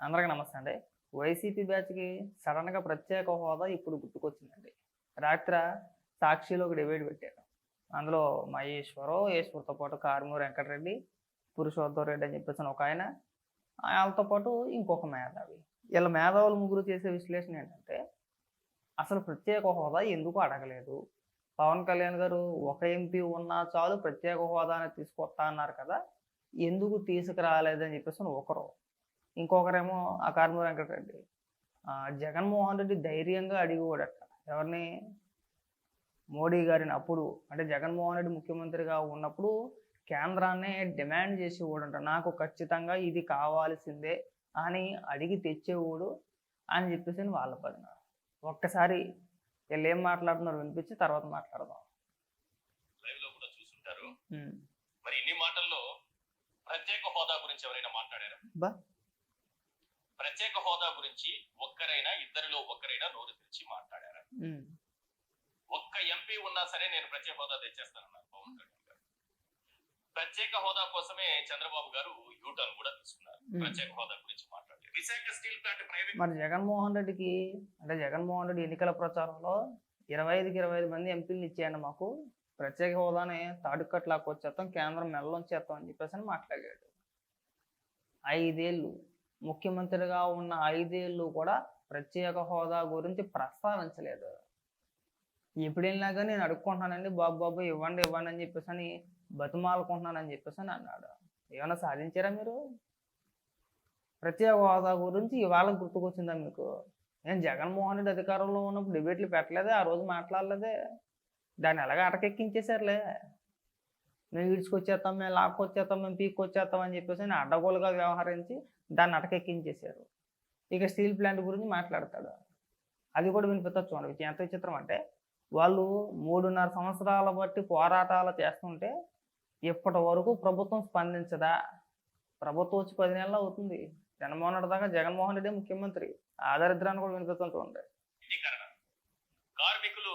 అందరికీ నమస్తే అండి. వైసీపీ బ్యాచ్కి సడన్గా ప్రత్యేక హోదా ఇప్పుడు గుర్తుకొచ్చిందండి. రాత్రి సాక్షిలో ఒక డిబేట్ పెట్టారు. అందులో మహేశ్వరం ఈశ్వర్తో పాటు కారుమూరి వెంకటరెడ్డి పురుషోత్తమ్ రెడ్డి అని చెప్పేసి ఒక ఆయన వాళ్ళతో పాటు ఇంకొక మేధావి. వీళ్ళ మేధావులు ముగ్గురు చేసే విశ్లేషణ ఏంటంటే అసలు ప్రత్యేక హోదా ఎందుకు అడగలేదు? పవన్ కళ్యాణ్ గారు ఒక ఎంపీ ఉన్నా చాలు ప్రత్యేక హోదాని తీసుకొస్తా అన్నారు కదా ఎందుకు తీసుకురాలేదని చెప్పేసి ఒకరు ఇంకొకరేమో ఆ కార్మూరి వెంకటరెడ్డి. ఆ, జగన్మోహన్ రెడ్డి ధైర్యంగా అడిగేవాడట. ఎవరిని? మోడీ గారిని అప్పుడు. అంటే జగన్మోహన్ రెడ్డి ముఖ్యమంత్రిగా ఉన్నప్పుడు కేంద్రాన్ని డిమాండ్ చేసేవాడంట. నాకు ఖచ్చితంగా ఇది కావాల్సిందే అని అడిగి తెచ్చేవాడు అని చెప్పేసి వాళ్ళ పదిన ఒక్కసారి వీళ్ళు ఏం మాట్లాడుతున్నారు వినిపించి తర్వాత మాట్లాడదాం. లైవ్లో కూడా చూసుంటారు. మరి ఇన్ని మాటల్లో ప్రత్యేక హోదా గురించి ఎవరైనా మాట్లాడారా? బా ప్రత్యేక హోదా గురించి ఒక్కరైనా ఇద్దరిలో ఒక్కరైనా నోరు తెరిచి మాట్లాడారా. ఒక్క ఎంపీ ఉన్నా సరే నేను ప్రత్యేక హోదా తెచ్చేస్తానన్నారు పవన్ కళ్యాణ్ గారు. ప్రత్యేక హోదా కోసమే చంద్రబాబు గారు యూటర్న్ కూడా తీసుకున్నారు. ప్రత్యేక హోదా గురించి మాట్లాడారు. విశాఖ స్టీల్ ప్లాంట్ ప్రైవేట్ మరి జగన్మోహన్ రెడ్డికి అంటే జగన్మోహన్ రెడ్డి ఎన్నికల ప్రచారంలో ఇరవై ఐదుకి ఇరవై ఐదు మంది ఎంపీలు ఇచ్చేయండి మాకు. ప్రత్యేక హోదాని తాడుకట్లాకు వచ్చేస్తాం కేంద్రం మెల్లొంచేస్తాం అని చెప్పేసి అని మాట్లాడాడు. ఐదేళ్ళు. ముఖ్యమంత్రిగా ఉన్న ఐదేళ్ళు కూడా ప్రత్యేక హోదా గురించి ప్రస్తావించలేదు. ఎప్పుడు వెళ్ళినా కానీ నేను అడుక్కుంటున్నానండి బాబు బాబు ఇవ్వండి ఇవ్వండి అని చెప్పేసి అని బతిమాలుకుంటున్నానని చెప్పేసి అని అన్నాడు. ఏమైనా సాధించారా మీరు? ప్రత్యేక హోదా గురించి ఇవాళ గుర్తుకొచ్చిందా మీకు? నేను జగన్మోహన్ రెడ్డి అధికారంలో ఉన్నప్పుడు డిబేట్లు పెట్టలేదే ఆ రోజు మాట్లాడలేదే. దాన్ని ఎలాగ అటకెక్కించేశారులే? మేము ఈడ్చుకొచ్చేస్తాం మేము లాక్కొచ్చేస్తాం మేము పీక్కొచ్చేస్తాం అని చెప్పేసి అడ్డగోలుగా వ్యవహరించి దాన్ని అటకెక్కించేశారు. ఇక స్టీల్ ప్లాంట్ గురించి మాట్లాడతాడు. అది కూడా వినిపిస్తా చూడండి. ఎంత విచిత్రం అంటే వాళ్ళు మూడున్నర సంవత్సరాల బట్టి పోరాటాలు చేస్తుంటే ఇప్పటి వరకు ప్రభుత్వం స్పందించదా? ప్రభుత్వం వచ్చి పది నెలలు అవుతుంది. జగన్మోహన్ రెడ్డి దాకా జగన్మోహన్ రెడ్డి ముఖ్యమంత్రి. ఆ దరిద్రాన్ని కూడా వినిపిస్తాం చూడండి. కార్మికులు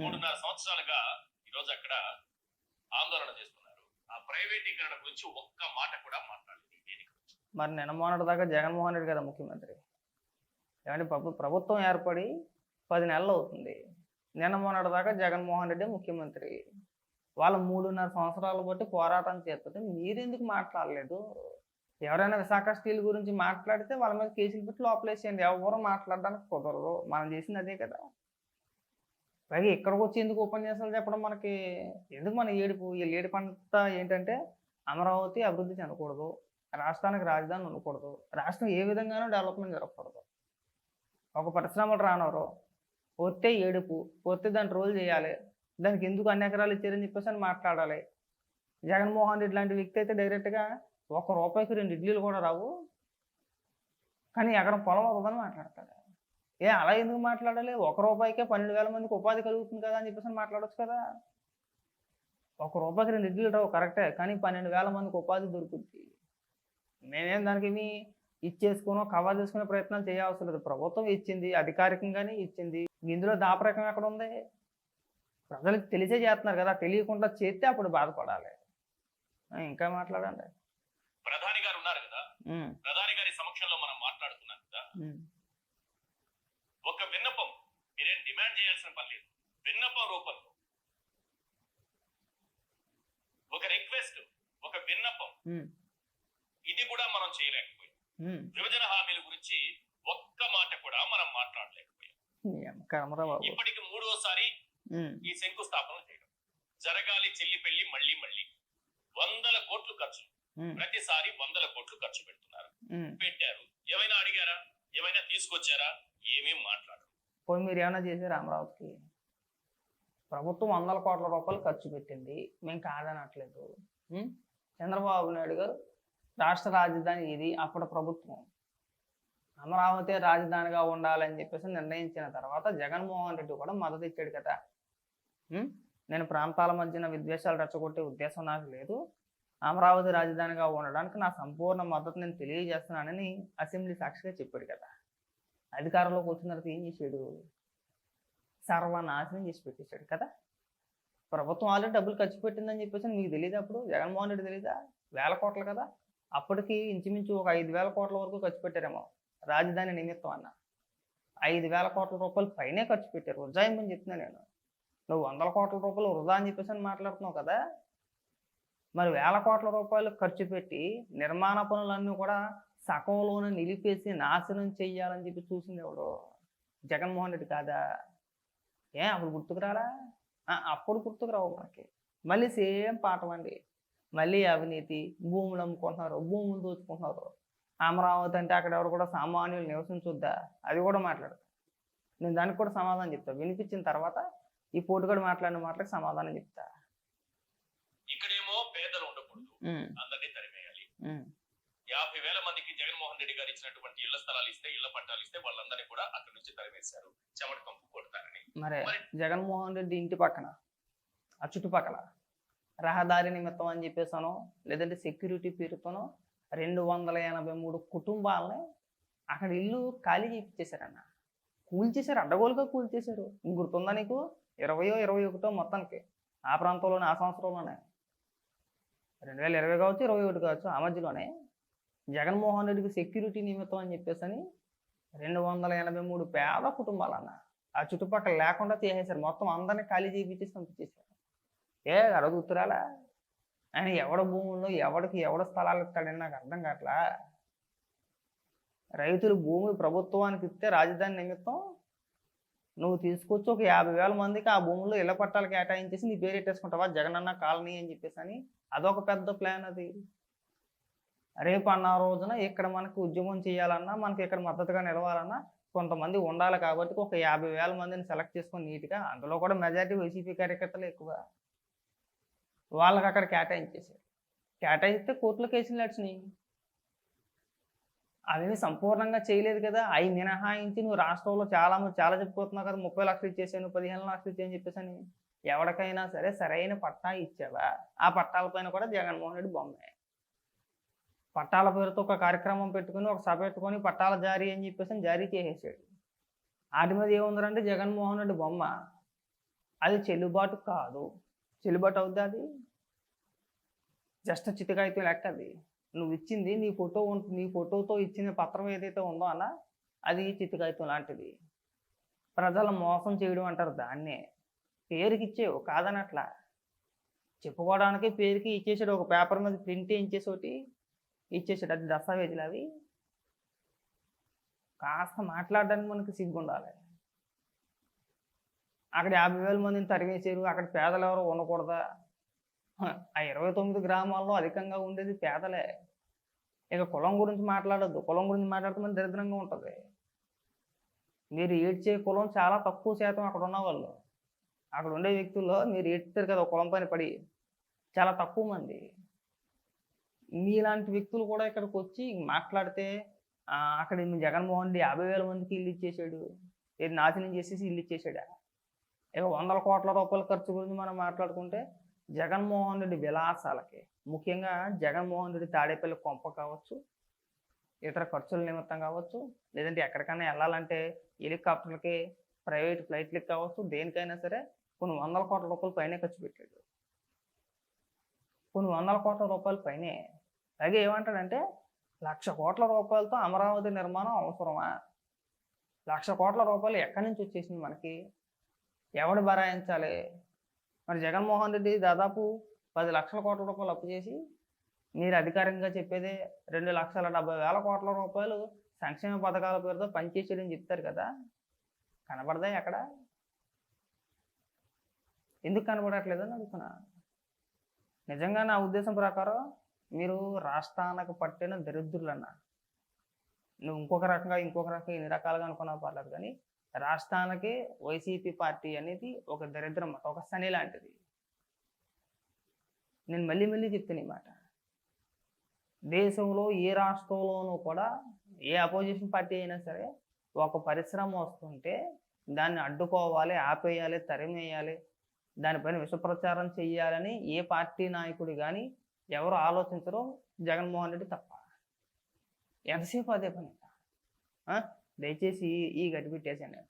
మూడున్నర సంవత్సరాలుగా ఈ రోజు అక్కడ ఆందోళన చేస్తున్నారు. ఆ ప్రైవేటీకరణ గురించి ఒక్క మాట కూడా మాట్లాడలేదు ఈ వేదిక నుంచి. మరి నిన్న మొన్నటి దాకా జగన్మోహన్ రెడ్డి కదా ముఖ్యమంత్రి. ఏమంటే ప్రభు ప్రభుత్వం ఏర్పడి పది నెలలు అవుతుంది. నిన్న మొన్నటి దాకా జగన్మోహన్ రెడ్డి ముఖ్యమంత్రి. వాళ్ళ మూడున్నర సంవత్సరాలు బట్టి పోరాటం చేస్తుంటే మీరెందుకు మాట్లాడలేదు? ఎవరైనా విశాఖ స్టీల్ గురించి మాట్లాడితే వాళ్ళ మీద కేసులు పెట్టి లోపలేసేయండి. ఎవరు మాట్లాడడానికి కుదరదు. మనం చేసింది అదే కదా. పైగా ఇక్కడికి వచ్చి ఎందుకు ఉపన్యాసాలు చెప్పడం మనకి? ఎందుకు మన ఏడుపు ఈ ఏడుపు అంతా ఏంటంటే అమరావతి అభివృద్ధి చెందకూడదు. రాష్ట్రానికి రాజధాని ఉండకూడదు. రాష్ట్రం ఏ విధంగానూ డెవలప్మెంట్ జరగకూడదు. ఒక పరిశ్రమలు రానవరు పోతే ఏడుపు పోతే దాన్ని రోల్ చేయాలి దానికి ఎందుకు అన్ని ఎకరాలు ఇచ్చారని చెప్పేసి అని మాట్లాడాలి. జగన్మోహన్ రెడ్డి లాంటి వ్యక్తి అయితే డైరెక్ట్గా ఒక రూపాయికి రెండు ఇడ్లీలు కూడా రావు. కానీ ఎకరం పొలం అవ్వదని మాట్లాడతాడు. ఏ అలా ఎందుకు మాట్లాడాలి? ఒక రూపాయికే పన్నెండు వేల మందికి ఉపాధి కలుగుతుంది కదా అని చెప్పేసి మాట్లాడవచ్చు కదా. ఒక రూపాయికి రెండు ఇడ్లీలు రావు కరెక్టే కానీ పన్నెండు వేల మందికి ఉపాధి దొరుకుద్ది. మేమేం దానికి ఇచ్చేసుకోనో కవర్ చేసుకునే ప్రయత్నాలు చేయవలసిన లేదు. ప్రభుత్వం ఇచ్చింది అధికారికంగానే ఇచ్చింది. ఇందులో దాపరకం ఎక్కడ ఉంది. ప్రజలకు తెలిసే చేస్తున్నారు కదా తెలియకుండా చేస్తే అప్పుడు బాధపడాలి. ఇంకా మాట్లాడండి. ప్రధాని గారు ఉన్నారు కదా? ప్రధాని గారి సమక్షంలో మనం మాట్లాడుతున్నాం కదా? ఒక విన్నపం మీరేం డిమాండ్ చేయాల్సిన పని లేదు. విన్నపం రూపంలో. ఒక రిక్వెస్ట్ ఒక విన్నపం. ఇది కూడా మనం చేయలేకపోయాం. విభజన హామీల గురించి ఒక్క మాట కూడా మనం మాట్లాడలేకపోయాం. ఇప్పటికి మూడోసారి ఈ శంకుస్థాపన చేయడం. జరగాలి చెల్లి పెళ్ళి మళ్ళీ మళ్ళీ. వందల కోట్లు ఖర్చు. ప్రతిసారి వందల కోట్లు ఖర్చు పెడుతున్నారు. పెట్టారు. ఏమైనా అడిగారా? ఏమైనా తీసుకొచ్చారా? ఏమీ మాట్లాడరు. పోయి మీరు ఏమైనా చేశారు అమరావతికి? ప్రభుత్వం వందల కోట్ల రూపాయలు ఖర్చు పెట్టింది. మేము కాదనట్లేదు? చంద్రబాబు నాయుడు గారు రాష్ట్ర రాజధాని ఇది అప్పుడు ప్రభుత్వం. అమరావతి రాజధానిగా ఉండాలని చెప్పేసి నిర్ణయించిన తర్వాత జగన్మోహన్ రెడ్డి కూడా మద్దతు ఇచ్చాడు కదా. నేను ప్రాంతాల మధ్యన విద్వేషాలు రెచ్చగొట్టే ఉద్దేశం నాకు లేదు. అమరావతి రాజధానిగా ఉండడానికి నా సంపూర్ణ మద్దతు నేను తెలియజేస్తున్నానని అసెంబ్లీ సాక్షిగా చెప్పాడు కదా. అధికారంలోకి వచ్చిన తర్వాత ఏం చేశాడు? సర్వనాశనం చేసి పెట్టేశాడు కదా. ప్రభుత్వం ఆల్రెడీ డబ్బులు ఖర్చు పెట్టిందని చెప్పేసి మీకు తెలియదు అప్పుడు? జగన్మోహన్ రెడ్డి తెలీదా? వేల కోట్లు కదా. అప్పటికి ఇంచుమించు ఒక ఐదు వేల కోట్ల వరకు ఖర్చు పెట్టారేమో. రాజధాని నిమిత్తం అన్న. ఐదు వేల కోట్ల రూపాయలు పైనే ఖర్చు పెట్టారు. ఉజ్జాయింపని చెప్తున్నా నేను. నువ్వు వందల కోట్ల రూపాయలు వృధా అని చెప్పేసి అని మాట్లాడుతున్నావు కదా. మరి వేల కోట్ల రూపాయలు ఖర్చు పెట్టి నిర్మాణ పనులన్నీ కూడా సగంలోనే నిలిపేసి నాశనం చెయ్యాలని చెప్పి చూసింది ఎవడు? జగన్మోహన్ రెడ్డి కాదా? ఏ అప్పుడు గుర్తుకురాలా అప్పుడు గుర్తుకురావు మనకి. మళ్ళీ సేమ్ పాఠం అండి. మళ్ళీ అవినీతి భూములు అమ్ముకుంటున్నారు భూములు దోచుకుంటున్నారు. అమరావతి అంటే అక్కడ ఎవరు కూడా సామాన్యులు నివసించొద్దా? అది కూడా మాట్లాడతాను నేను దానికి కూడా సమాధానం చెప్తా. వినిపించిన తర్వాత ఈ పోటుగాడు మాట్లాడిన మాటలకు సమాధానం చెప్తా. ఇక్కడేమో పేదలు ఉండకూడదు. అందరినీ తరిమేయాలి. యాభై వేల మందికి జగన్మోహన్ రెడ్డి గారు ఇచ్చినటువంటి ఇళ్ళ స్థలాలు ఇస్తే ఇళ్ళ పట్టాలు ఇస్తే వాళ్ళందరినీ కూడా అక్కడి నుంచి తరిమేశారు. చెమట కంపు కొడతారని. మరి జగన్మోహన్ రెడ్డి ఇంటి పక్కన ఆ చుట్టుపక్కల రహదారి నిమిత్తం అని చెప్పేసాను. లేదంటే సెక్యూరిటీ పేరుతోనో రెండు వందల ఎనభై మూడు కుటుంబాలని అక్కడ ఇల్లు ఖాళీ చేయించేశారన్న కూల్చేశారు అడ్డగోలుగా కూల్చేశారు గుర్తుందా నీకు? ఇరవయో ఇరవై ఒకటో మొత్తానికి. ఆ ప్రాంతంలోనే ఆ సంవత్సరంలోనే. రెండు వేల ఇరవై కావచ్చు ఇరవై ఒకటి కావచ్చు ఆ మధ్యలోనే జగన్మోహన్ రెడ్డికి సెక్యూరిటీ నిమిత్తం అని చెప్పేసి రెండు వందల ఎనభై మూడు పేద కుటుంబాలన్న. ఆ చుట్టుపక్కల లేకుండా చేసేసారు. మొత్తం అందరినీ ఖాళీ చేయించేసి పంపించేశారు. ఏ అడుగుతురాలా ఆయన ఎవడ భూముల్లో ఎవడికి ఎవడ స్థలాలు ఇస్తాడని నాకు అర్థం కావట్లా? రైతులు భూమి ప్రభుత్వానికి ఇస్తే రాజధాని నిమిత్తం నువ్వు తీసుకొచ్చి ఒక యాభై వేల మందికి ఆ భూముల్లో ఇళ్ళ పట్టాలు కేటాయించేసి నీ పేరు ఎట్టేసుకుంటావా? జగనన్న కాలనీ అని చెప్పేసి అని అదొక పెద్ద ప్లాన్ అది. రేపు అన్న రోజున ఇక్కడ మనకు ఉద్యమం చేయాలన్నా మనకి ఇక్కడ మద్దతుగా నిలవాలన్నా కొంతమంది ఉండాలి కాబట్టి ఒక యాభై వేల మందిని సెలెక్ట్ చేసుకొని నీట్గా అందులో కూడా మెజారిటీ వైసీపీ కార్యకర్తలు ఎక్కువ. వాళ్ళకి అక్కడ కేటాయించేశారు. కేటాయిస్తే కోర్టులో కేసులు నడిచినాయి. అవి సంపూర్ణంగా చేయలేదు కదా. అవి మినహాయించి నువ్వు రాష్ట్రంలో చాలా చాలా చెప్పుకుంటున్నావు కదా ముప్పై లక్షలు ఇచ్చేసాను పదిహేను లక్షలు ఇచ్చాను చెప్పేసి ఎవరికైనా సరే సరైన పట్టా ఇచ్చావా? ఆ పట్టాల పైన కూడా జగన్మోహన్ రెడ్డి బొమ్మే. పట్టాల పేరుతో ఒక కార్యక్రమం పెట్టుకుని ఒక సభ పెట్టుకొని పట్టాల జారీ అని చెప్పేసి జారీ చేసేసాడు. వాటి మీద ఏముందంటే జగన్మోహన్ రెడ్డి బొమ్మ. అది చెల్లుబాటు కాదు. చెల్లుబాటు అవుద్ది అది? జస్ట్ చితికాయితే లెక్క అది. నువ్వు ఇచ్చింది నీ ఫోటో నీ ఫోటోతో ఇచ్చిన పత్రం ఏదైతే ఉందో అన్న అది చితికాయితం లాంటిది. ప్రజల మోసం చేయడం అంటారు దాన్నే. పేరుకి ఇచ్చేవు కాదనట్లా. చెప్పుకోవడానికి పేరుకి ఇచ్చేసాడు ఒక పేపర్ మీద ప్రింట్ ఇచ్చేసోటి ఇచ్చేసాడు అది దస్తావేజులు అవి. కాస్త మాట్లాడడానికి మనకి సిగ్గు ఉండాలి అక్కడ యాభై వేల మందిని తరిమేశారు. అక్కడ పేదలు ఎవరు ఉండకూడదా? ఆ ఇరవై తొమ్మిది గ్రామాల్లో అధికంగా ఉండేది పేదలే. ఇక కులం గురించి మాట్లాడద్దు. కులం గురించి మాట్లాడితే మన దరిద్రంగా ఉంటుంది. మీరు ఏడ్చే కులం చాలా తక్కువ శాతం అక్కడ ఉన్న వాళ్ళు అక్కడ ఉండే వ్యక్తుల్లో మీరు ఏడ్చారు కదా కులం పైన పడి. చాలా తక్కువ మంది. మీలాంటి వ్యక్తులు కూడా ఇక్కడికి వచ్చి మాట్లాడితే అక్కడ జగన్మోహన్ రెడ్డి యాభై వేల మందికి ఇల్లు ఇచ్చేసాడు ఇది నాశనం చేసేసి ఇల్లు ఇచ్చేసాడా ఇక వందల కోట్ల రూపాయల ఖర్చు గురించి మనం మాట్లాడుకుంటే జగన్మోహన్ రెడ్డి విలాసాలకి. ముఖ్యంగా జగన్మోహన్ రెడ్డి తాడేపల్లి కొంప కావచ్చు ఇతర ఖర్చుల నిమిత్తం కావచ్చు లేదంటే ఎక్కడికైనా వెళ్ళాలంటే హెలికాప్టర్లకి ప్రైవేట్ ఫ్లైట్లకి కావచ్చు దేనికైనా సరే కొన్ని వందల కోట్ల రూపాయల పైనే ఖర్చు పెట్టాడు. కొన్ని వందల కోట్ల రూపాయల పైనే. అలాగే ఏమంటాడంటే లక్ష కోట్ల రూపాయలతో అమరావతి నిర్మాణం అవసరమా? లక్ష కోట్ల రూపాయలు ఎక్కడి నుంచి వచ్చేసింది మనకి? ఎవడు బరాయించాలి? మరి జగన్మోహన్ రెడ్డి దాదాపు పది లక్షల కోట్ల రూపాయలు అప్పు చేసి మీరు అధికారికంగా చెప్పేదే రెండు లక్షల డెబ్బై వేల కోట్ల రూపాయలు సంక్షేమ పథకాల పేరుతో పనిచేసేయని చెప్తారు కదా. కనబడదా ఎక్కడ? ఎందుకు కనబడట్లేదని అడుగుతున్నా. నిజంగా నా ఉద్దేశం ప్రకారం మీరు రాష్ట్రానికి పట్టిన దరిద్రులన్న. నువ్వు ఇంకొక రకంగా ఇంకొక రకంగా ఎన్ని రకాలుగా అనుకున్నా పర్లేదు కానీ రాష్ట్రానికి వైసీపీ పార్టీ అనేది ఒక దరిద్రం ఒక శని లాంటిది. నేను మళ్ళీ మళ్ళీ చెప్తాను ఈ మాట. దేశంలో ఏ రాష్ట్రంలోనూ కూడా ఏ అపోజిషన్ పార్టీ అయినా సరే ఒక పరిశ్రమ వస్తుంటే దాన్ని అడ్డుకోవాలి ఆపేయాలి తరిమేయాలి దానిపైన విషప్రచారం చేయాలని చెయ్యాలని ఏ పార్టీ నాయకుడు కానీ ఎవరు ఆలోచించరో జగన్మోహన్ రెడ్డి తప్ప. ఎంతసేపు అదే పని? దయచేసి ఈ గట్టి పెట్టేసాను